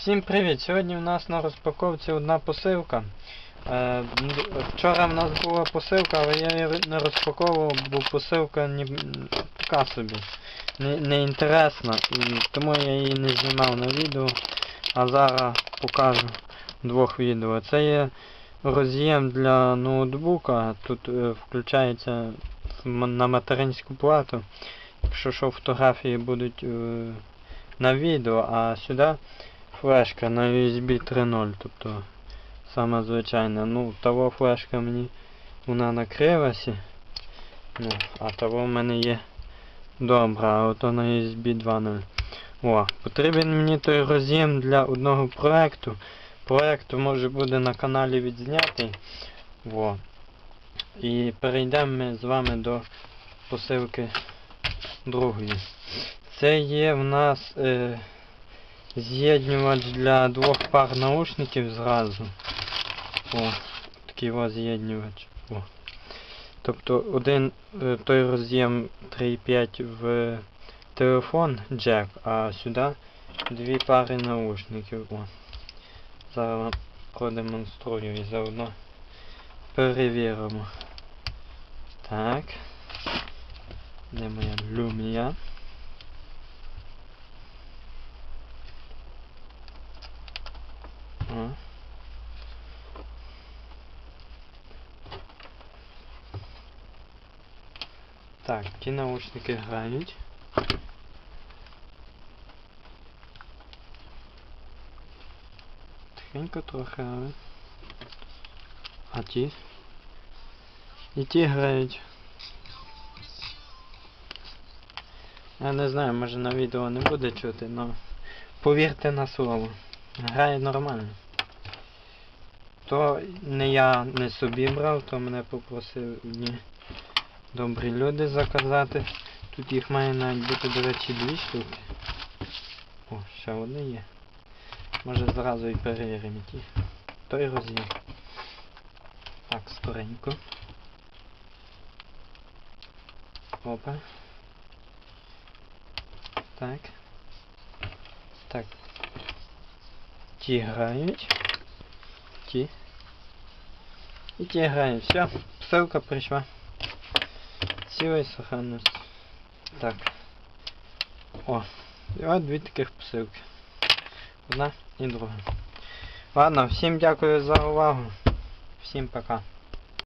Всім привіт! Сьогодні в нас на розпаковці одна посилка. Е, вчора в нас була посилка, але я її не розпаковував, бо посилка ні, така собі. Не, не тому я її не знімав на відео, а зараз покажу двох відео. Це є роз'єм для ноутбука, тут е, включається на материнську плату. Якщо що фотографії будуть е, на відео, а сюди флешка на USB 3.0, тобто сама звичайна. Ну, того флешка мені вона накрилася. Ну, а того в мене є добра, а ото на USB 2.0. О, потрібен мені той роз'єм для одного проекту. Проект може буде на каналі відзнятий. Во. І перейдемо ми з вами до посилки другої. Це є в нас е, з'єднювач для двох пар наушників зразу. О, такий ось з'єднювач. Тобто один е, той роз'єм 3.5 в телефон джек, а сюди дві пари наушників. О. Зараз вам продемонструю і заодно перевіримо. Так. Де моя люмія? Так, ті наушники грають. Тихенько трохи, але. А ті? І ті грають. Я не знаю, може на відео не буде чути, але повірте на слово. Грає нормально. То не я не собі брав, то мене попросили одні добрі люди заказати. Тут їх має навіть бути, до речі, дві штуки. О, ще одне є. Може зразу і перевіримо ті. Той роз'єм. Так, скоренько. Опа. Так. Так. Ті грають. Ті. І ті грають. Все, ссылка прийшла. Цілої сохранності. Так. О. І от дві таких посилки. Одна і друга. Ладно, всім дякую за увагу. Всім пока.